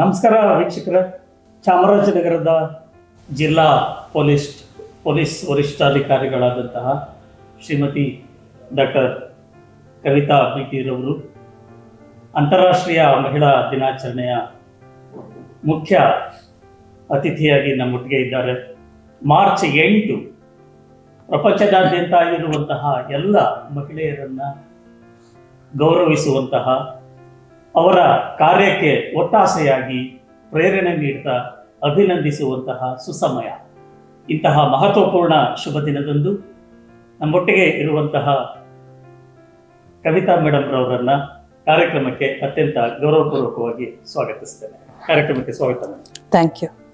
ನಮಸ್ಕಾರ ವೀಕ್ಷಕರ. ಚಾಮರಾಜನಗರದ ಜಿಲ್ಲಾ ಪೊಲೀಸ್ ಪೊಲೀಸ್ ವರಿಷ್ಠಾಧಿಕಾರಿಗಳಾದಂತಹ ಶ್ರೀಮತಿ ಡಾಕ್ಟರ್ ಕವಿತಾ ಬಿಟಿರವರು ಅಂತಾರಾಷ್ಟ್ರೀಯ ಮಹಿಳಾ ದಿನಾಚರಣೆಯ ಮುಖ್ಯ ಅತಿಥಿಯಾಗಿ ನಮ್ಮೊಟ್ಟಿಗೆ ಇದ್ದಾರೆ. ಮಾರ್ಚ್ ಎಂಟು ಪ್ರಪಂಚದಾದ್ಯಂತ ಇರುವಂತಹ ಎಲ್ಲ ಮಹಿಳೆಯರನ್ನ ಗೌರವಿಸುವಂತಹ ಅವರ ಕಾರ್ಯಕ್ಕೆ ಒತ್ತಾಸೆಯಾಗಿ ಪ್ರೇರಣೆ ನೀಡ್ತಾ ಅಭಿನಂದಿಸುವಂತಹ ಸುಸಮಯ. ಇಂತಹ ಮಹತ್ವಪೂರ್ಣ ಶುಭ ದಿನದಂದು ನಮ್ಮೊಟ್ಟಿಗೆ ಇರುವಂತಹ ಕವಿತಾ ಮೇಡಮ್ ರವರನ್ನ ಕಾರ್ಯಕ್ರಮಕ್ಕೆ ಅತ್ಯಂತ ಗೌರವಪೂರ್ವಕವಾಗಿ ಸ್ವಾಗತಿಸ್ತೇನೆ. ಕಾರ್ಯಕ್ರಮಕ್ಕೆ ಸ್ವಾಗತ. ಥ್ಯಾಂಕ್ ಯು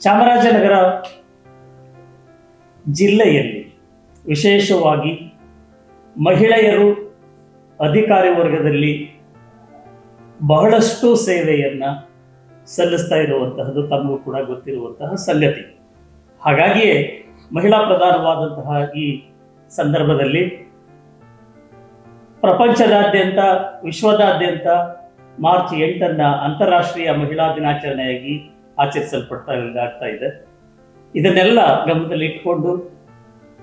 ಚಾಮರಾಜನಗರ ಜಿಲ್ಲೆಯಲ್ಲಿ ವಿಶೇಷವಾಗಿ ಮಹಿಳೆಯರು ಅಧಿಕಾರಿ ವರ್ಗದಲ್ಲಿ ಬಹಳಷ್ಟು ಸೇವೆಯನ್ನ ಸಲ್ಲಿಸ್ತಾ ಇರುವಂತಹದ್ದು ತಮಗೂ ಕೂಡ ಗೊತ್ತಿರುವಂತಹ ಸಂಗತಿ. ಹಾಗಾಗಿಯೇ ಮಹಿಳಾ ಪ್ರಧಾನವಾದಂತಹ ಈ ಸಂದರ್ಭದಲ್ಲಿ ಪ್ರಪಂಚದಾದ್ಯಂತ, ವಿಶ್ವದಾದ್ಯಂತ ಮಾರ್ಚ್ ಎಂಟನ್ನ ಅಂತಾರಾಷ್ಟ್ರೀಯ ಮಹಿಳಾ ದಿನಾಚರಣೆಯಾಗಿ ಆಚರಿಸಲ್ಪಡ್ತಾ ಆಗ್ತಾ ಇದೆ. ಇದನ್ನೆಲ್ಲ ಗಮನದಲ್ಲಿ ಇಟ್ಕೊಂಡು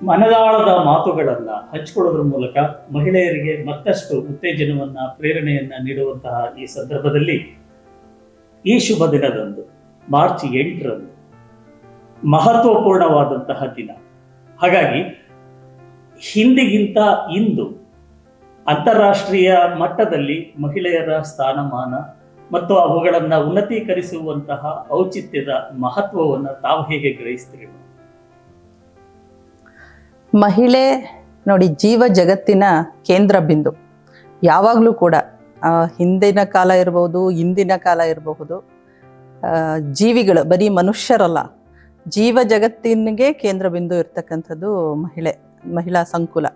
ಮನದಾಳದ ಮಾತುಗಳನ್ನ ಹಂಚಿಕೊಳ್ಳೋದ್ರ ಮೂಲಕ ಮಹಿಳೆಯರಿಗೆ ಮತ್ತಷ್ಟು ಉತ್ತೇಜನವನ್ನು, ಪ್ರೇರಣೆಯನ್ನ ನೀಡುವಂತಹ ಈ ಸಂದರ್ಭದಲ್ಲಿ ಈ ಶುಭ ದಿನದಂದು, ಮಾರ್ಚ್ ಎಂಟರಂದು ಮಹತ್ವಪೂರ್ಣವಾದಂತಹ ದಿನ. ಹಾಗಾಗಿ ಹಿಂದಿಗಿಂತ ಇಂದು ಅಂತಾರಾಷ್ಟ್ರೀಯ ಮಟ್ಟದಲ್ಲಿ ಮಹಿಳೆಯರ ಸ್ಥಾನಮಾನ ಮತ್ತು ಅವುಗಳನ್ನ ಉನ್ನತೀಕರಿಸುವಂತಹ ಔಚಿತ್ಯದ ಮಹತ್ವವನ್ನು ತಾವು ಹೇಗೆ ಗ್ರಹಿಸ್ತೀರಿ? ಮಹಿಳೆ ನೋಡಿ ಜೀವ ಜಗತ್ತಿನ ಕೇಂದ್ರ ಬಿಂದು. ಯಾವಾಗಲೂ ಕೂಡ ಹಿಂದಿನ ಕಾಲ ಇರಬಹುದು ಇಂದಿನ ಕಾಲ ಇರಬಹುದು ಜೀವಿಗಳು, ಬರೀ ಮನುಷ್ಯರಲ್ಲ, ಜೀವ ಜಗತ್ತಿನಗೆ ಕೇಂದ್ರ ಬಿಂದು ಇರ್ತಕ್ಕಂಥದ್ದು ಮಹಿಳೆ, ಮಹಿಳಾ ಸಂಕುಲ.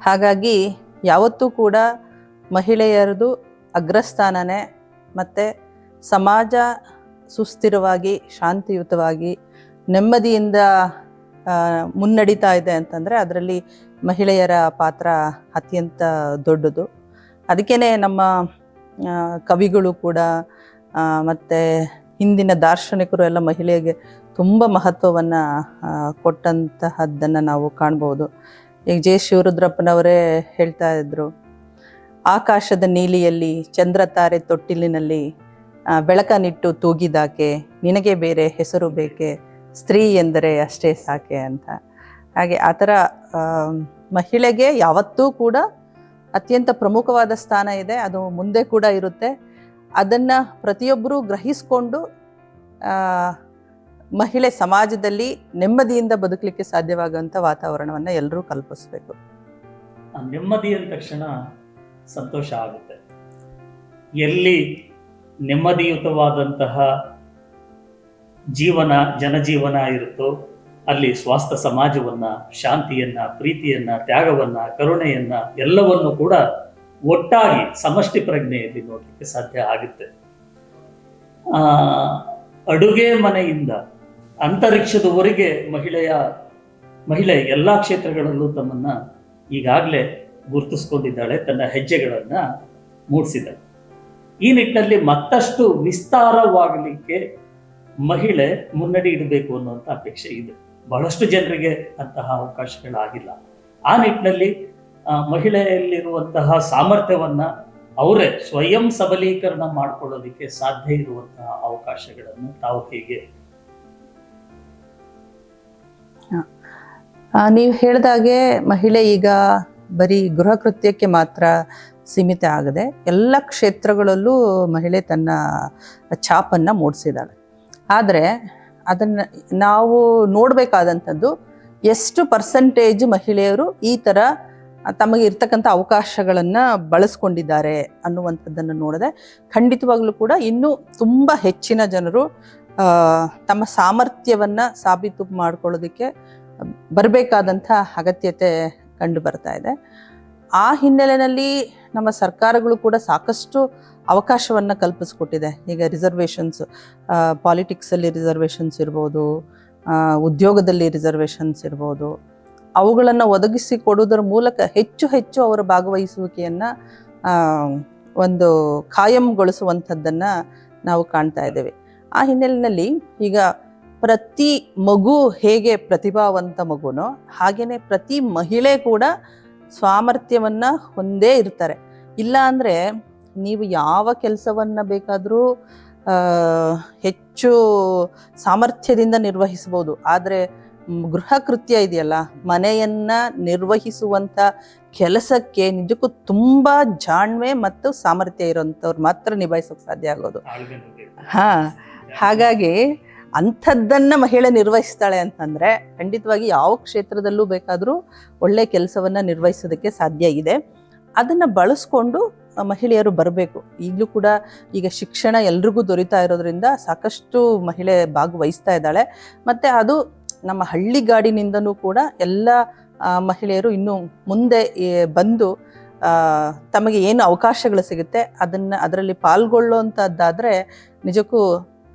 ಹಾಗಾಗಿ ಯಾವತ್ತೂ ಕೂಡ ಮಹಿಳೆಯರದು ಅಗ್ರಸ್ಥಾನನೇ ಮತ್ತು ಸಮಾಜ ಸುಸ್ಥಿರವಾಗಿ, ಶಾಂತಿಯುತವಾಗಿ, ನೆಮ್ಮದಿಯಿಂದ ಮುನ್ನಡೀತಾ ಇದೆ ಅಂತಂದರೆ ಅದರಲ್ಲಿ ಮಹಿಳೆಯರ ಪಾತ್ರ ಅತ್ಯಂತ ದೊಡ್ಡದು. ಅದಕ್ಕೇ ನಮ್ಮ ಕವಿಗಳು ಕೂಡ ಮತ್ತು ಹಿಂದಿನ ದಾರ್ಶನಿಕರು ಎಲ್ಲ ಮಹಿಳೆಗೆ ತುಂಬ ಮಹತ್ವವನ್ನು ಕೊಟ್ಟಂತಹದ್ದನ್ನು ನಾವು ಕಾಣ್ಬೋದು. ಈಗ ಜೆ ಶಿವರುದ್ರಪ್ಪನವರೇ ಹೇಳ್ತಾ ಇದ್ರು ಆಕಾಶದ ನೀಲಿಯಲ್ಲಿ ಚಂದ್ರ ತಾರೆ ತೊಟ್ಟಿಲಿನಲ್ಲಿ ಬೆಳಕನಿಟ್ಟು ತೂಗಿದಾಕೆ, ನಿನಗೆ ಬೇರೆ ಹೆಸರು ಬೇಕೆ, ಸ್ತ್ರೀ ಎಂದರೆ ಅಷ್ಟೇ ಸಾಕೆ ಅಂತ. ಹಾಗೆ ಆ ಥರ ಮಹಿಳೆಗೆ ಯಾವತ್ತೂ ಕೂಡ ಅತ್ಯಂತ ಪ್ರಮುಖವಾದ ಸ್ಥಾನ ಇದೆ, ಅದು ಮುಂದೆ ಕೂಡ ಇರುತ್ತೆ. ಅದನ್ನು ಪ್ರತಿಯೊಬ್ಬರೂ ಗ್ರಹಿಸ್ಕೊಂಡು ಮಹಿಳೆ ಸಮಾಜದಲ್ಲಿ ನೆಮ್ಮದಿಯಿಂದ ಬದುಕಲಿಕ್ಕೆ ಸಾಧ್ಯವಾಗುವಂಥ ವಾತಾವರಣವನ್ನು ಎಲ್ಲರೂ ಕಲ್ಪಿಸ್ಬೇಕು. ನೆಮ್ಮದಿ ಅಂದ ತಕ್ಷಣ ಸಂತೋಷ ಆಗುತ್ತೆ. ಎಲ್ಲಿ ನೆಮ್ಮದಿಯುತವಾದಂತಹ ಜೀವನ, ಜನಜೀವನ ಇರುತ್ತೋ, ಅಲ್ಲಿ ಸ್ವಾಸ್ಥ ಸಮಾಜವನ್ನ, ಶಾಂತಿಯನ್ನ, ಪ್ರೀತಿಯನ್ನ, ತ್ಯಾಗವನ್ನ, ಕರುಣೆಯನ್ನ ಎಲ್ಲವನ್ನು ಕೂಡ ಒಟ್ಟಾಗಿ ಸಮಷ್ಟಿ ಪ್ರಜ್ಞೆಯಲ್ಲಿ ನೋಡಲಿಕ್ಕೆ ಸಾಧ್ಯ ಆಗುತ್ತೆ. ಆ, ಅಡುಗೆ ಮನೆಯಿಂದ ಅಂತರಿಕ್ಷದವರೆಗೆ ಮಹಿಳೆಯ, ಮಹಿಳೆ ಎಲ್ಲ ಕ್ಷೇತ್ರಗಳಲ್ಲೂ ತಮ್ಮನ್ನ ಈಗಾಗಲೇ ಗುರುತಿಸ್ಕೊಂಡಿದ್ದಾಳೆ, ತನ್ನ ಹೆಜ್ಜೆಗಳನ್ನು ಮೂಡಿಸಿದ್ದಾಳೆ. ಈ ನಿಟ್ಟಿನಲ್ಲಿ ಮತ್ತಷ್ಟು ವಿಸ್ತಾರವಾಗಲಿಕ್ಕೆ ಮಹಿಳೆ ಮುನ್ನಡಿ ಇಡಬೇಕು ಅನ್ನುವಂಥ ಅಪೇಕ್ಷೆ ಇದೆ. ಬಹಳಷ್ಟು ಜನರಿಗೆ ಅಂತಹ ಅವಕಾಶಗಳಾಗಿಲ್ಲ. ಆ ನಿಟ್ಟಿನಲ್ಲಿ ಮಹಿಳೆಯಲ್ಲಿರುವಂತಹ ಸಾಮರ್ಥ್ಯವನ್ನ ಅವರೇ ಸ್ವಯಂ ಸಬಲೀಕರಣ ಮಾಡ್ಕೊಳ್ಳೋದಕ್ಕೆ ಸಾಧ್ಯ ಇರುವಂತಹ ಅವಕಾಶಗಳನ್ನು ತಾವು ಹೇಗೆ ನೀವು ಹೇಳಿದಾಗೆ ಮಹಿಳೆ ಈಗ ಬರೀ ಗೃಹ ಕೃತ್ಯಕ್ಕೆ ಮಾತ್ರ ಸೀಮಿತ ಆಗದೆ ಎಲ್ಲ ಕ್ಷೇತ್ರಗಳಲ್ಲೂ ಮಹಿಳೆ ತನ್ನ ಛಾಪನ್ನು ಮೂಡಿಸಿದ್ದಾಳೆ. ಆದರೆ ಅದನ್ನು ನಾವು ನೋಡಬೇಕಾದಂಥದ್ದು ಎಷ್ಟು ಪರ್ಸೆಂಟೇಜ್ ಮಹಿಳೆಯರು ಈ ಥರ ತಮಗೆ ಇರ್ತಕ್ಕಂಥ ಅವಕಾಶಗಳನ್ನು ಬಳಸ್ಕೊಂಡಿದ್ದಾರೆ ಅನ್ನುವಂಥದ್ದನ್ನು ನೋಡಿದೆ ಖಂಡಿತವಾಗಲೂ ಕೂಡ ಇನ್ನೂ ತುಂಬ ಹೆಚ್ಚಿನ ಜನರು ತಮ್ಮ ಸಾಮರ್ಥ್ಯವನ್ನು ಸಾಬೀತು ಮಾಡ್ಕೊಳ್ಳೋದಕ್ಕೆ ಬರಬೇಕಾದಂಥ ಅಗತ್ಯತೆ ಕಂಡು ಬರ್ತಾ ಇದೆ. ಆ ಹಿನ್ನೆಲೆಯಲ್ಲಿ ನಮ್ಮ ಸರ್ಕಾರಗಳು ಕೂಡ ಸಾಕಷ್ಟು ಅವಕಾಶವನ್ನು ಕಲ್ಪಿಸ್ಕೊಟ್ಟಿದೆ. ಈಗ ರಿಸರ್ವೇಷನ್ಸ್ ಪಾಲಿಟಿಕ್ಸಲ್ಲಿ ರಿಸರ್ವೇಷನ್ಸ್ ಇರ್ಬೋದು ಉದ್ಯೋಗದಲ್ಲಿ ರಿಸರ್ವೇಷನ್ಸ್ ಇರ್ಬೋದು. ಅವುಗಳನ್ನು ಒದಗಿಸಿ ಕೊಡುವುದರ ಮೂಲಕ ಹೆಚ್ಚು ಹೆಚ್ಚು ಅವರ ಭಾಗವಹಿಸುವಿಕೆಯನ್ನು ಒಂದು ಖಾಯಂಗೊಳಿಸುವಂಥದ್ದನ್ನು ನಾವು ಕಾಣ್ತಾ ಇದ್ದೇವೆ. ಆ ಹಿನ್ನೆಲೆಯಲ್ಲಿ ಈಗ ಪ್ರತಿ ಮಗು ಹೇಗೆ ಪ್ರತಿಭಾವಂತ ಮಗುನೋ ಹಾಗೆಯೇ ಪ್ರತಿ ಮಹಿಳೆ ಕೂಡ ಸಾಮರ್ಥ್ಯವನ್ನು ಹೊಂದೇ ಇರ್ತಾರೆ. ಇಲ್ಲ ಅಂದರೆ ನೀವು ಯಾವ ಕೆಲಸವನ್ನು ಬೇಕಾದರೂ ಹೆಚ್ಚು ಸಾಮರ್ಥ್ಯದಿಂದ ನಿರ್ವಹಿಸ್ಬೋದು ಆದರೆ ಗೃಹ ಕೃತ್ಯ ಇದೆಯಲ್ಲ ಮನೆಯನ್ನ ನಿರ್ವಹಿಸುವಂಥ ಕೆಲಸಕ್ಕೆ ನಿಜಕ್ಕೂ ತುಂಬ ಜಾಣ್ಮೆ ಮತ್ತು ಸಾಮರ್ಥ್ಯ ಇರೋಂಥವ್ರು ಮಾತ್ರ ನಿಭಾಯಿಸೋಕೆ ಸಾಧ್ಯ ಆಗೋದು. ಹಾ, ಹಾಗಾಗಿ ಅಂಥದ್ದನ್ನ ಮಹಿಳೆ ನಿರ್ವಹಿಸ್ತಾಳೆ ಅಂತಂದ್ರೆ ಖಂಡಿತವಾಗಿ ಯಾವ ಕ್ಷೇತ್ರದಲ್ಲೂ ಬೇಕಾದರೂ ಒಳ್ಳೆ ಕೆಲಸವನ್ನ ನಿರ್ವಹಿಸೋದಕ್ಕೆ ಸಾಧ್ಯ ಇದೆ. ಅದನ್ನ ಬಳಸ್ಕೊಂಡು ಮಹಿಳೆಯರು ಬರಬೇಕು. ಈಗಲೂ ಕೂಡ ಈಗ ಶಿಕ್ಷಣ ಎಲ್ರಿಗೂ ದೊರೀತಾ ಇರೋದ್ರಿಂದ ಸಾಕಷ್ಟು ಮಹಿಳೆ ಭಾಗವಹಿಸ್ತಾ ಇದ್ದಾಳೆ. ಮತ್ತೆ ಅದು ನಮ್ಮ ಹಳ್ಳಿಗಾಡಿನಿಂದನೂ ಕೂಡ ಎಲ್ಲ ಮಹಿಳೆಯರು ಇನ್ನು ಮುಂದೆ ಬಂದು ತಮಗೆ ಏನು ಅವಕಾಶಗಳು ಸಿಗುತ್ತೆ ಅದನ್ನ, ಅದರಲ್ಲಿ ಪಾಲ್ಗೊಳ್ಳುವಂಥದ್ದಾದರೆ ನಿಜಕ್ಕೂ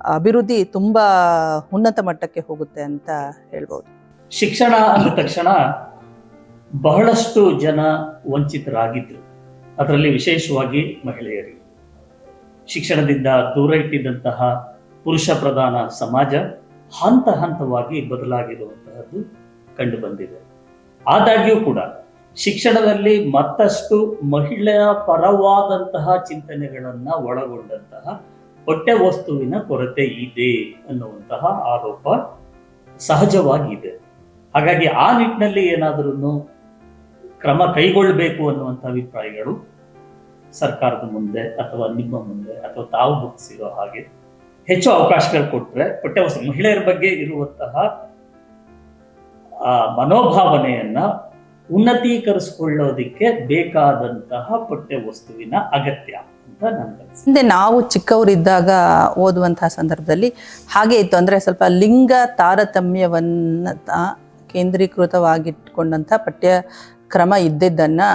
ಅಭಿವೃದ್ಧಿ ತುಂಬಾ ಉನ್ನತ ಮಟ್ಟಕ್ಕೆ ಹೋಗುತ್ತೆ ಅಂತ ಹೇಳ್ಬೋದು. ಶಿಕ್ಷಣ ಅಂದ ತಕ್ಷಣ ಬಹಳಷ್ಟು ಜನ ವಂಚಿತರಾಗಿದ್ದರು ಅದರಲ್ಲಿ ವಿಶೇಷವಾಗಿ ಮಹಿಳೆಯರಿಗೆ ಶಿಕ್ಷಣದಿಂದ ದೂರ ಇಟ್ಟಿದ್ದಂತಹ ಪುರುಷ ಪ್ರಧಾನ ಸಮಾಜ ಹಂತ ಹಂತವಾಗಿ ಬದಲಾಗಿರುವಂತಹದ್ದು ಕಂಡು ಬಂದಿದೆ. ಆದಾಗ್ಯೂ ಕೂಡ ಶಿಕ್ಷಣದಲ್ಲಿ ಮತ್ತಷ್ಟು ಮಹಿಳೆಯ ಪರವಾದಂತಹ ಚಿಂತನೆಗಳನ್ನು ಒಳಗೊಂಡಂತಹ ಪಠ್ಯ ವಸ್ತುವಿನ ಕೊರತೆ ಇದೆ ಅನ್ನುವಂತಹ ಆರೋಪ ಸಹಜವಾಗಿದೆ. ಹಾಗಾಗಿ ಆ ನಿಟ್ಟಿನಲ್ಲಿ ಏನಾದರೂ ಕ್ರಮ ಕೈಗೊಳ್ಳಬೇಕು ಅನ್ನುವಂಥ ಅಭಿಪ್ರಾಯಗಳು ಸರ್ಕಾರದ ಮುಂದೆ ಅಥವಾ ನಿಮ್ಮ ಮುಂದೆ ಅಥವಾ ತಾವು ಗುರುತಿಸಿರೋ ಹಾಗೆ ಹೆಚ್ಚು ಅವಕಾಶಗಳು ಕೊಟ್ಟರೆ ಪಠ್ಯವಸ್ತು ಮಹಿಳೆಯರ ಬಗ್ಗೆ ಇರುವಂತಹ ಮನೋಭಾವನೆಯನ್ನ ಉನ್ನತೀಕರಿಸಿಕೊಳ್ಳೋದಿಕ್ಕೆ ಬೇಕಾದಂತಹ ಪಠ್ಯವಸ್ತುವಿನ ಅಗತ್ಯ. ಅಂತ ನಾವು ಚಿಕ್ಕವರಿದ್ದಾಗ ಓದುವಂತಹ ಸಂದರ್ಭದಲ್ಲಿ ಹಾಗೆ ಇತ್ತು. ಅಂದರೆ ಸ್ವಲ್ಪ ಲಿಂಗ ತಾರತಮ್ಯವನ್ನ ಕೇಂದ್ರೀಕೃತವಾಗಿಟ್ಕೊಂಡಂಥ ಪಠ್ಯ ಕ್ರಮ ಇದ್ದಿದ್ದನ್ನು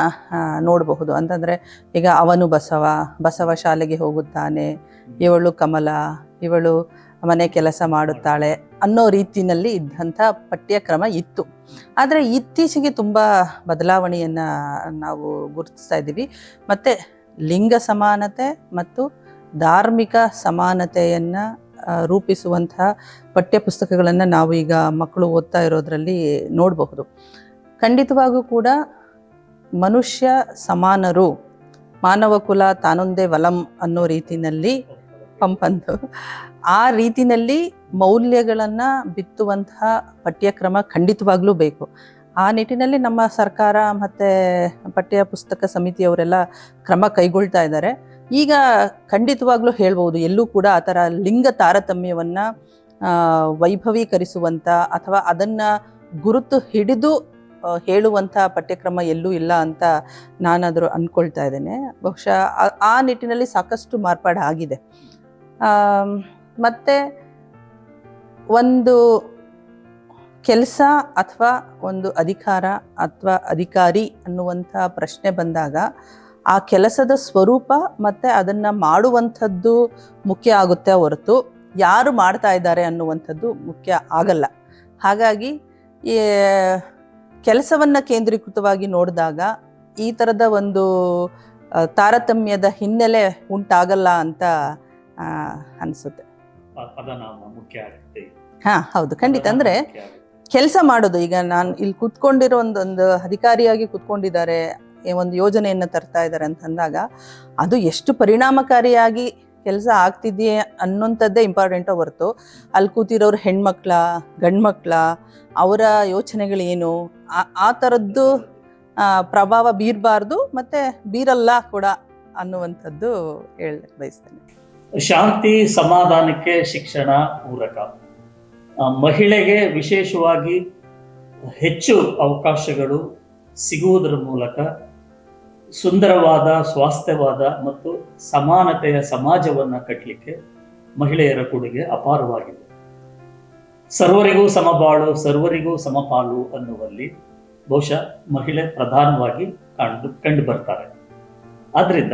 ನೋಡಬಹುದು. ಅಂತಂದರೆ ಈಗ ಅವನು ಬಸವ ಬಸವ ಶಾಲೆಗೆ ಹೋಗುತ್ತಾನೆ, ಇವಳು ಕಮಲ, ಇವಳು ಮನೆ ಕೆಲಸ ಮಾಡುತ್ತಾಳೆ ಅನ್ನೋ ರೀತಿಯಲ್ಲಿ ಇದ್ದಂಥ ಪಠ್ಯಕ್ರಮ ಇತ್ತು. ಆದರೆ ಇತ್ತೀಚೆಗೆ ತುಂಬ ಬದಲಾವಣೆಯನ್ನು ನಾವು ಗುರುತಿಸ್ತಾ ಇದ್ದೀವಿ. ಮತ್ತು ಲಿಂಗ ಸಮಾನತೆ ಮತ್ತು ಧಾರ್ಮಿಕ ಸಮಾನತೆಯನ್ನು ರೂಪಿಸುವಂತಹ ಪಠ್ಯಪುಸ್ತಕಗಳನ್ನು ನಾವು ಈಗ ಮಕ್ಕಳು ಓದ್ತಾ ಇರೋದರಲ್ಲಿ ನೋಡಬಹುದು. ಖಂಡಿತವಾಗೂ ಕೂಡ ಮನುಷ್ಯ ಸಮಾನರು, ಮಾನವ ಕುಲ ತಾನೊಂದೇ ವಲಂ ಅನ್ನೋ ರೀತಿಯಲ್ಲಿ ಪಂಪಂದು ಆ ರೀತಿಯಲ್ಲಿ ಮೌಲ್ಯಗಳನ್ನು ಬಿತ್ತುವಂತಹ ಪಠ್ಯಕ್ರಮ ಖಂಡಿತವಾಗ್ಲೂ ಬೇಕು. ಆ ನಿಟ್ಟಿನಲ್ಲಿ ನಮ್ಮ ಸರ್ಕಾರ ಮತ್ತು ಪಠ್ಯ ಪುಸ್ತಕ ಸಮಿತಿಯವರೆಲ್ಲ ಕ್ರಮ ಕೈಗೊಳ್ತಾ ಇದ್ದಾರೆ. ಈಗ ಖಂಡಿತವಾಗ್ಲೂ ಹೇಳ್ಬೋದು, ಎಲ್ಲೂ ಕೂಡ ಆ ಥರ ಲಿಂಗ ತಾರತಮ್ಯವನ್ನು ವೈಭವೀಕರಿಸುವಂಥ ಅಥವಾ ಅದನ್ನು ಗುರುತು ಹಿಡಿದು ಹೇಳುವಂಥ ಪಠ್ಯಕ್ರಮ ಎಲ್ಲೂ ಇಲ್ಲ ಅಂತ ನಾನಾದರೂ ಅಂದ್ಕೊಳ್ತಾ ಇದ್ದೇನೆ. ಬಹುಶಃ ಆ- ನಿಟ್ಟಿನಲ್ಲಿ ಸಾಕಷ್ಟು ಮಾರ್ಪಾಡು ಆಗಿದೆ ಮತ್ತೆ ಒಂದು ಕೆಲಸ ಅಥವಾ ಒಂದು ಅಧಿಕಾರ ಅಥವಾ ಅಧಿಕಾರಿ ಅನ್ನುವಂಥ ಪ್ರಶ್ನೆ ಬಂದಾಗ ಆ ಕೆಲಸದ ಸ್ವರೂಪ ಮತ್ತು ಅದನ್ನು ಮಾಡುವಂಥದ್ದು ಮುಖ್ಯ ಆಗುತ್ತೆ ಹೊರತು ಯಾರು ಮಾಡ್ತಾ ಇದ್ದಾರೆ ಅನ್ನುವಂಥದ್ದು ಮುಖ್ಯ ಆಗಲ್ಲ. ಹಾಗಾಗಿ ಈ ಕೆಲಸವನ್ನು ಕೇಂದ್ರೀಕೃತವಾಗಿ ನೋಡಿದಾಗ ಈ ಥರದ ಒಂದು ತಾರತಮ್ಯದ ಹಿನ್ನೆಲೆ ಉಂಟಾಗಲ್ಲ ಅಂತ ಅನಿಸುತ್ತೆ. ಹಾ ಹೌದು. ಖಂಡಿತ. ಅಂದ್ರೆ. ಕೆಲಸ ಮಾಡೋದು. ಈಗ ನಾನು ಇಲ್ಲಿ ಕುತ್ಕೊಂಡಿರೋ ಒಂದೊಂದು ಅಧಿಕಾರಿಯಾಗಿ ಕುತ್ಕೊಂಡಿದ್ದಾರೆ ಒಂದು ಯೋಜನೆಯನ್ನು ತರ್ತಾ ಇದ್ದಾರೆ ಅಂತಂದಾಗ ಅದು ಎಷ್ಟು ಪರಿಣಾಮಕಾರಿಯಾಗಿ ಕೆಲಸ ಆಗ್ತಿದೆಯೇ ಅನ್ನೋಂಥದ್ದೇ ಇಂಪಾರ್ಟೆಂಟೋ ಹೊರತು. ಅಲ್ಲಿ ಕೂತಿರೋರು ಹೆಣ್ಮಕ್ಳ, ಗಂಡ್ಮಕ್ಳ, ಅವರ ಯೋಚನೆಗಳೇನು, ಆ- ಥರದ್ದು ಪ್ರಭಾವ ಬೀರಬಾರ್ದು ಮತ್ತೆ ಬೀರಲ್ಲ ಕೂಡ ಅನ್ನುವಂಥದ್ದು ಹೇಳಕ್ ಬಯಸ್ತೇನೆ. ಶಾಂತಿ ಸಮಾಧಾನಕ್ಕೆ ಶಿಕ್ಷಣ ಪೂರಕ. ಮಹಿಳೆಗೆ ವಿಶೇಷವಾಗಿ ಹೆಚ್ಚು ಅವಕಾಶಗಳು ಸಿಗುವುದರ ಮೂಲಕ ಸುಂದರವಾದ, ಸ್ವಾಸ್ಥ್ಯವಾದ ಮತ್ತು ಸಮಾನತೆಯ ಸಮಾಜವನ್ನು ಕಟ್ಟಲಿಕ್ಕೆ ಮಹಿಳೆಯರ ಕೊಡುಗೆ ಅಪಾರವಾಗಿದೆ. ಸರ್ವರಿಗೂ ಸಮಬಾಳು, ಸರ್ವರಿಗೂ ಸಮಪಾಲು ಅನ್ನುವಲ್ಲಿ ಬಹುಶಃ ಮಹಿಳೆ ಪ್ರಧಾನವಾಗಿ ಕಂಡು ಕಂಡು ಬರ್ತಾರೆ. ಆದ್ರಿಂದ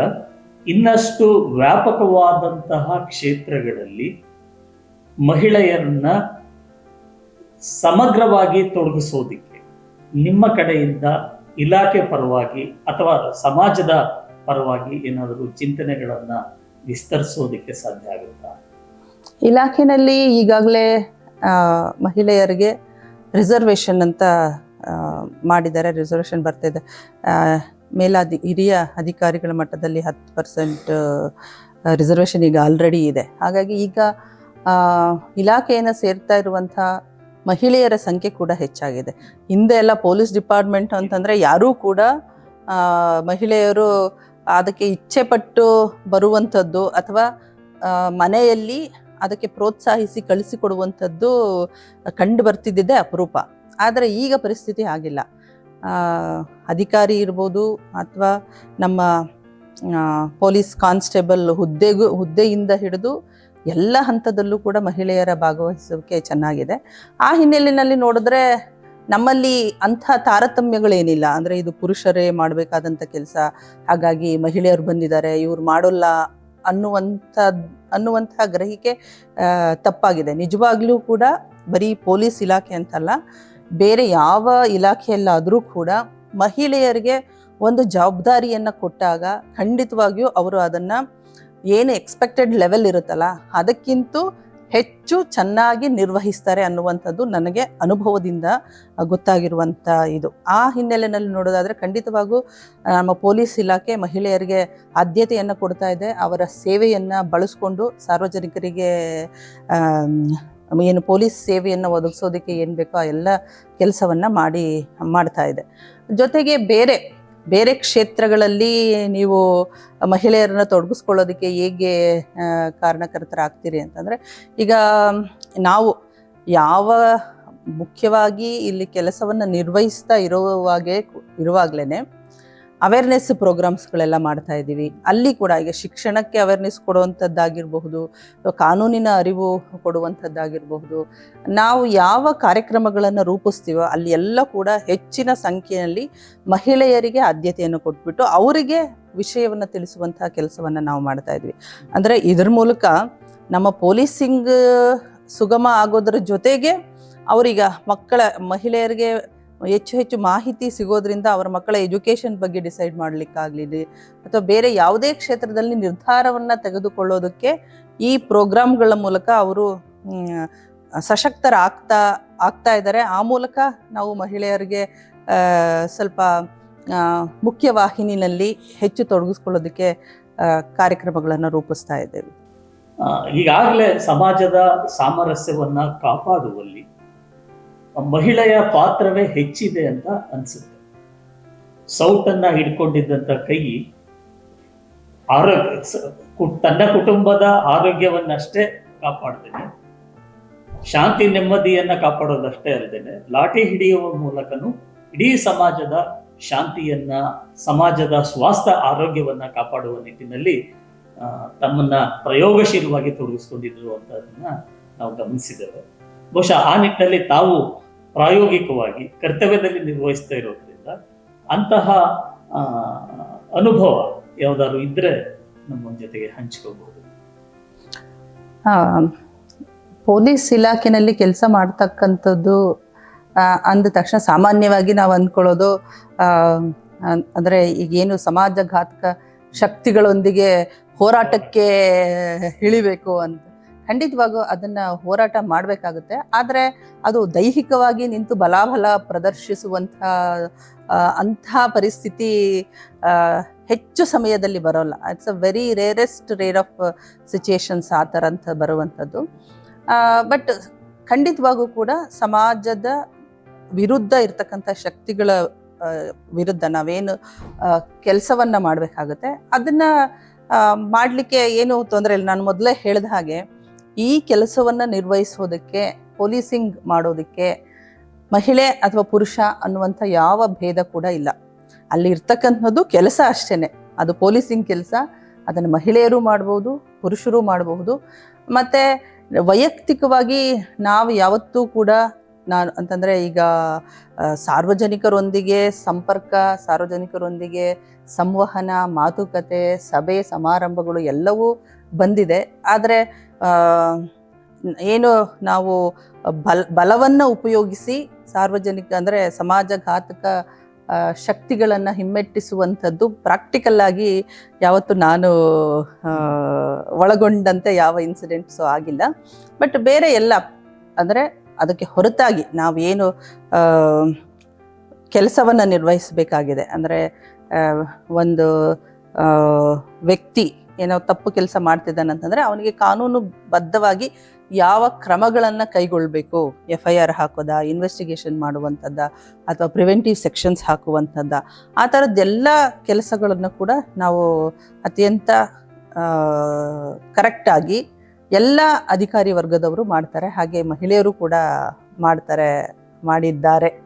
ಇನ್ನಷ್ಟು ವ್ಯಾಪಕವಾದಂತಹ ಕ್ಷೇತ್ರಗಳಲ್ಲಿ ಮಹಿಳೆಯರನ್ನ ಸಮಗ್ರವಾಗಿ ತೊಡಗಿಸೋದಿಕ್ಕೆ ನಿಮ್ಮ ಕಡೆಯಿಂದ ಇಲಾಖೆ ಪರವಾಗಿ ಅಥವಾ ಸಮಾಜದ ಪರವಾಗಿ ಏನಾದರೂ ಚಿಂತನೆಗಳನ್ನ ವಿಸ್ತರಿಸೋದಿಕ್ಕೆ ಸಾಧ್ಯ ಆಗುತ್ತಾ? ಇಲಾಖೆನಲ್ಲಿ ಈಗಾಗಲೇ ಮಹಿಳೆಯರಿಗೆ ರಿಸರ್ವೇಷನ್ ಅಂತ ಮಾಡಿದ್ದಾರೆ, ರಿಸರ್ವೇಷನ್ ಬರ್ತಿದೆ. ಮೇಲಾಧಿ, ಹಿರಿಯ ಅಧಿಕಾರಿಗಳ ಮಟ್ಟದಲ್ಲಿ ಹತ್ತು ಪರ್ಸೆಂಟ್ ರಿಸರ್ವೇಷನ್ ಈಗ ಆಲ್ರೆಡಿ ಇದೆ. ಹಾಗಾಗಿ ಈಗ ಇಲಾಖೆಯನ್ನು ಸೇರ್ತಾ ಇರುವಂಥ ಮಹಿಳೆಯರ ಸಂಖ್ಯೆ ಕೂಡ ಹೆಚ್ಚಾಗಿದೆ. ಹಿಂದೆ ಎಲ್ಲ ಪೊಲೀಸ್ ಡಿಪಾರ್ಟ್ಮೆಂಟ್ ಅಂತಂದರೆ ಯಾರೂ ಕೂಡ ಮಹಿಳೆಯರು ಅದಕ್ಕೆ ಇಚ್ಛೆ ಪಟ್ಟು ಬರುವಂಥದ್ದು ಅಥವಾ ಮನೆಯಲ್ಲಿ ಅದಕ್ಕೆ ಪ್ರೋತ್ಸಾಹಿಸಿ ಕಳಿಸಿಕೊಡುವಂಥದ್ದು ಕಂಡು ಬರ್ತಿದ್ದಿದ್ದೇ ಅಪರೂಪ. ಆದರೆ ಈಗ ಪರಿಸ್ಥಿತಿ ಆಗಿಲ್ಲ. ಅಧಿಕಾರಿ ಇರ್ಬೋದು ಅಥವಾ ನಮ್ಮ ಪೊಲೀಸ್ ಕಾನ್ಸ್ಟೇಬಲ್ ಹುದ್ದೆಗೂ, ಹುದ್ದೆಯಿಂದ ಹಿಡಿದು ಎಲ್ಲ ಹಂತದಲ್ಲೂ ಕೂಡ ಮಹಿಳೆಯರ ಭಾಗವಹಿಸೋಕೆ ಚೆನ್ನಾಗಿದೆ. ಆ ಹಿನ್ನೆಲೆಯಲ್ಲಿ ನೋಡಿದ್ರೆ ನಮ್ಮಲ್ಲಿ ಅಂಥ ತಾರತಮ್ಯಗಳೇನಿಲ್ಲ. ಅಂದರೆ ಇದು ಪುರುಷರೇ ಮಾಡಬೇಕಾದಂಥ ಕೆಲಸ. ಹಾಗಾಗಿ ಮಹಿಳೆಯರು ಬಂದಿದ್ದಾರೆ, ಇವ್ರು ಮಾಡೋಲ್ಲ ಅನ್ನುವಂಥ ಅನ್ನುವಂಥ ಗ್ರಹಿಕೆ ತಪ್ಪಾಗಿದೆ. ನಿಜವಾಗ್ಲೂ ಕೂಡ ಬರೀ ಪೊಲೀಸ್ ಇಲಾಖೆ ಅಂತಲ್ಲ, ಬೇರೆ ಯಾವ ಇಲಾಖೆಯಲ್ಲಾದರೂ ಕೂಡ ಮಹಿಳೆಯರಿಗೆ ಒಂದು ಜವಾಬ್ದಾರಿಯನ್ನು ಕೊಟ್ಟಾಗ ಖಂಡಿತವಾಗಿಯೂ ಅವರು ಅದನ್ನು ಏನು ಎಕ್ಸ್ಪೆಕ್ಟೆಡ್ ಲೆವೆಲ್ ಇರುತ್ತಲ್ಲ, ಅದಕ್ಕಿಂತ ಹೆಚ್ಚು ಚೆನ್ನಾಗಿ ನಿರ್ವಹಿಸ್ತಾರೆ ಅನ್ನುವಂಥದ್ದು ನನಗೆ ಅನುಭವದಿಂದ ಗೊತ್ತಾಗಿರುವಂಥ ಇದು. ಆ ಹಿನ್ನೆಲೆಯಲ್ಲಿ ನೋಡೋದಾದರೆ ಖಂಡಿತವಾಗೂ ನಮ್ಮ ಪೊಲೀಸ್ ಇಲಾಖೆ ಮಹಿಳೆಯರಿಗೆ ಆದ್ಯತೆಯನ್ನು ಕೊಡ್ತಾ ಇದೆ. ಅವರ ಸೇವೆಯನ್ನು ಬಳಸ್ಕೊಂಡು ಸಾರ್ವಜನಿಕರಿಗೆ ಏನು ಪೊಲೀಸ್ ಸೇವೆಯನ್ನು ಒದಗಿಸೋದಕ್ಕೆ ಏನು ಬೇಕೋ ಆ ಎಲ್ಲ ಕೆಲಸವನ್ನು ಮಾಡಿ, ಮಾಡ್ತಾ ಇದೆ. ಜೊತೆಗೆ ಬೇರೆ ಬೇರೆ ಕ್ಷೇತ್ರಗಳಲ್ಲಿ ನೀವು ಮಹಿಳೆಯರನ್ನು ತೊಡಗಿಸ್ಕೊಳ್ಳೋದಕ್ಕೆ ಹೇಗೆ ಕಾರಣಕರ್ತರಾಗ್ತೀರಿ ಅಂತಂದರೆ, ಈಗ ನಾವು ಯಾವ ಮುಖ್ಯವಾಗಿ ಇಲ್ಲಿ ಕೆಲಸವನ್ನು ನಿರ್ವಹಿಸ್ತಾ ಇರುವಾಗೆ ಇರುವಾಗಲೇ ಅವೇರ್ನೆಸ್ ಪ್ರೋಗ್ರಾಮ್ಸ್ಗಳೆಲ್ಲ ಮಾಡ್ತಾ ಇದ್ದೀವಿ. ಅಲ್ಲಿ ಕೂಡ ಈಗ ಶಿಕ್ಷಣಕ್ಕೆ ಅವೇರ್ನೆಸ್ ಕೊಡುವಂಥದ್ದಾಗಿರಬಹುದು ಕಾನೂನಿನ ಅರಿವು ಕೊಡುವಂಥದ್ದಾಗಿರಬಹುದು. ನಾವು ಯಾವ ಕಾರ್ಯಕ್ರಮಗಳನ್ನು ರೂಪಿಸ್ತೀವೋ ಅಲ್ಲಿ ಎಲ್ಲ ಕೂಡ ಹೆಚ್ಚಿನ ಸಂಖ್ಯೆಯಲ್ಲಿ ಮಹಿಳೆಯರಿಗೆ ಆದ್ಯತೆಯನ್ನು ಕೊಟ್ಬಿಟ್ಟು ಅವರಿಗೆ ವಿಷಯವನ್ನು ತಿಳಿಸುವಂತಹ ಕೆಲಸವನ್ನು ನಾವು ಮಾಡ್ತಾ ಇದ್ವಿ. ಅಂದರೆ ಇದ್ರ ಮೂಲಕ ನಮ್ಮ ಪೊಲೀಸಿಂಗ್ ಸುಗಮ ಆಗೋದ್ರ ಜೊತೆಗೆ ಅವರೀಗ ಮಕ್ಕಳ ಮಹಿಳೆಯರಿಗೆ ಹೆಚ್ಚು ಹೆಚ್ಚು ಮಾಹಿತಿ ಸಿಗೋದ್ರಿಂದ ಅವರ ಮಕ್ಕಳ ಎಜುಕೇಷನ್ ಬಗ್ಗೆ ಡಿಸೈಡ್ ಮಾಡಲಿಕ್ಕಾಗಲಿ ಅಥವಾ ಬೇರೆ ಯಾವುದೇ ಕ್ಷೇತ್ರದಲ್ಲಿ ನಿರ್ಧಾರವನ್ನು ತೆಗೆದುಕೊಳ್ಳೋದಕ್ಕೆ ಈ ಪ್ರೋಗ್ರಾಮ್ಗಳ ಮೂಲಕ ಅವರು ಸಶಕ್ತರಾಗ್ತಾ, ಆಗ್ತಾ ಇದ್ದಾರೆ. ಆ ಮೂಲಕ ನಾವು ಮಹಿಳೆಯರಿಗೆ ಸ್ವಲ್ಪ ಮುಖ್ಯ ಮುಖ್ಯವಾಹಿನಿನಲ್ಲಿ ಹೆಚ್ಚು ತೊಡಗಿಸ್ಕೊಳ್ಳೋದಕ್ಕೆ ಕಾರ್ಯಕ್ರಮಗಳನ್ನು ರೂಪಿಸ್ತಾ ಇದ್ದೇವೆ. ಈಗಾಗಲೇ ಸಮಾಜದ ಸಾಮರಸ್ಯವನ್ನು ಕಾಪಾಡುವಲ್ಲಿ ಮಹಿಳೆಯ ಪಾತ್ರವೇ ಹೆಚ್ಚಿದೆ ಅಂತ ಅನ್ಸುತ್ತೆ. ಸೌಟನ್ನ ಹಿಡ್ಕೊಂಡಿದ್ದಂತ ಕೈ ಆರೋಗ್ಯ ತನ್ನ ಕುಟುಂಬದ ಆರೋಗ್ಯವನ್ನಷ್ಟೇ ಕಾಪಾಡ್ತೇನೆ. ಶಾಂತಿ ನೆಮ್ಮದಿಯನ್ನ ಕಾಪಾಡೋದಷ್ಟೇ ಅಲ್ಲದೇನೆ ಲಾಠಿ ಹಿಡಿಯುವ ಮೂಲಕನೂ ಇಡೀ ಸಮಾಜದ ಶಾಂತಿಯನ್ನ, ಸಮಾಜದ ಸ್ವಾಸ್ಥ್ಯ ಆರೋಗ್ಯವನ್ನ ಕಾಪಾಡುವ ನಿಟ್ಟಿನಲ್ಲಿ ತಮ್ಮನ್ನ ಪ್ರಯೋಗಶೀಲವಾಗಿ ತೊಡಗಿಸ್ಕೊಂಡಿದ್ರು ಅಂತದನ್ನ ನಾವು ಗಮನಿಸಿದ್ದೇವೆ. ಬಹುಶಃ ಆ ನಿಟ್ಟಿನಲ್ಲಿ ತಾವು ಪ್ರಾಯೋಗಿಕವಾಗಿ ಕರ್ತವ್ಯದಲ್ಲಿ ನಿರ್ವಹಿಸ್ತಾ ಇರೋದ್ರಿಂದ ಅಂತಹ ಅನುಭವ ಯಾವುದಾದ್ರು ಇದ್ರೆ ನಮ್ಮ ಜೊತೆಗೆ ಹಂಚ್ಕೋಬಹುದು ಪೊಲೀಸ್ ಇಲಾಖೆನಲ್ಲಿ ಕೆಲಸ ಮಾಡ್ತಕ್ಕಂಥದ್ದು ಅಂದ ತಕ್ಷಣ ಸಾಮಾನ್ಯವಾಗಿ ನಾವು ಅಂದ್ಕೊಳ್ಳೋದು ಅಂದ್ರೆ ಈಗೇನು ಸಮಾಜಘಾತಕ ಶಕ್ತಿಗಳೊಂದಿಗೆ ಹೋರಾಟಕ್ಕೆ ಇಳಿಬೇಕು ಅಂತ. ಖಂಡಿತವಾಗೂ ಅದನ್ನ ಹೋರಾಟ ಮಾಡಬೇಕಾಗುತ್ತೆ. ಆದರೆ ಅದು ದೈಹಿಕವಾಗಿ ನಿಂತು ಬಲಾಬಲ ಪ್ರದರ್ಶಿಸುವಂಥ ಅಂಥ ಪರಿಸ್ಥಿತಿ ಹೆಚ್ಚು ಸಮಯದಲ್ಲಿ ಬರೋಲ್ಲ. It's a very rarest rare of situations ಆ ಥರ ಅಂತ ಬರುವಂಥದ್ದು ಬಟ್ ಖಂಡಿತವಾಗೂ ಕೂಡ ಸಮಾಜದ ವಿರುದ್ಧ ಇರ್ತಕ್ಕಂಥ ಶಕ್ತಿಗಳ ವಿರುದ್ಧ ನಾವೇನು ಕೆಲಸವನ್ನು ಮಾಡಬೇಕಾಗುತ್ತೆ. ಅದನ್ನು ಮಾಡಲಿಕ್ಕೆ ಏನು ತೊಂದರೆ ಇಲ್ಲ. ನಾನು ಮೊದಲೇ ಹೇಳಿದ ಹಾಗೆ ಈ ಕೆಲಸವನ್ನು ನಿರ್ವಹಿಸೋದಕ್ಕೆ ಪೊಲೀಸಿಂಗ್ ಮಾಡೋದಕ್ಕೆ ಮಹಿಳೆ ಅಥವಾ ಪುರುಷ ಅನ್ನುವಂಥ ಯಾವ ಭೇದ ಕೂಡ ಇಲ್ಲ. ಅಲ್ಲಿ ಇರ್ತಕ್ಕಂಥದ್ದು ಕೆಲಸ ಅಷ್ಟೇ ಅದು ಪೊಲೀಸಿಂಗ್ ಕೆಲಸ, ಅದನ್ನು ಮಹಿಳೆಯರು ಮಾಡ್ಬೋದು, ಪುರುಷರು ಮಾಡಬಹುದು ಮತ್ತು ವೈಯಕ್ತಿಕವಾಗಿ ನಾವು ಯಾವತ್ತೂ ಕೂಡ ನಾನು ಅಂತಂದರೆ ಈಗ ಸಾರ್ವಜನಿಕರೊಂದಿಗೆ ಸಂಪರ್ಕ, ಸಾರ್ವಜನಿಕರೊಂದಿಗೆ ಸಂವಹನ, ಮಾತುಕತೆ, ಸಭೆ, ಸಮಾರಂಭಗಳು ಎಲ್ಲವೂ ಬಂದಿದೆ. ಆದರೆ ಏನು ನಾವು ಬಲ, ಬಲವನ್ನು ಉಪಯೋಗಿಸಿ ಸಾರ್ವಜನಿಕ ಅಂದರೆ ಸಮಾಜಘಾತಕ ಘಾತಕ ಶಕ್ತಿಗಳನ್ನು ಹಿಮ್ಮೆಟ್ಟಿಸುವಂಥದ್ದು ಪ್ರಾಕ್ಟಿಕಲ್ ಆಗಿ ಯಾವತ್ತು ನಾನು ಒಳಗೊಂಡಂತೆ ಯಾವ ಇನ್ಸಿಡೆಂಟ್ಸು ಆಗಿಲ್ಲ. ಬಟ್ ಬೇರೆ ಎಲ್ಲ ಅಂದರೆ ಅದಕ್ಕೆ ಹೊರತಾಗಿ ನಾವೇನು ಕೆಲಸವನ್ನು ನಿರ್ವಹಿಸಬೇಕಾಗಿದೆ. ಅಂದರೆ ಒಂದು ವ್ಯಕ್ತಿ ಏನೋ ತಪ್ಪು ಕೆಲಸ ಮಾಡ್ತಿದ್ದಾನಂತಂದರೆ ಅವನಿಗೆ ಕಾನೂನುಬದ್ಧವಾಗಿ ಯಾವ ಕ್ರಮಗಳನ್ನು ಕೈಗೊಳ್ಳಬೇಕು ಎಫ್ ಐ ಆರ್ ಹಾಕೋದಾ ಇನ್ವೆಸ್ಟಿಗೇಷನ್ ಮಾಡುವಂಥದ್ದ ಅಥವಾ ಪ್ರಿವೆಂಟಿವ್ ಸೆಕ್ಷನ್ಸ್ ಹಾಕುವಂಥದ್ದ ಆ ಥರದ್ದೆಲ್ಲ ಕೆಲಸಗಳನ್ನು ಕೂಡ ನಾವು ಅತ್ಯಂತ ಕರೆಕ್ಟಾಗಿ ಎಲ್ಲ ಅಧಿಕಾರಿ ವರ್ಗದವರು ಮಾಡ್ತಾರೆ. ಹಾಗೆ ಮಹಿಳೆಯರು ಕೂಡ ಮಾಡ್ತಾರೆ, ಮಾಡಿದ್ದಾರೆ.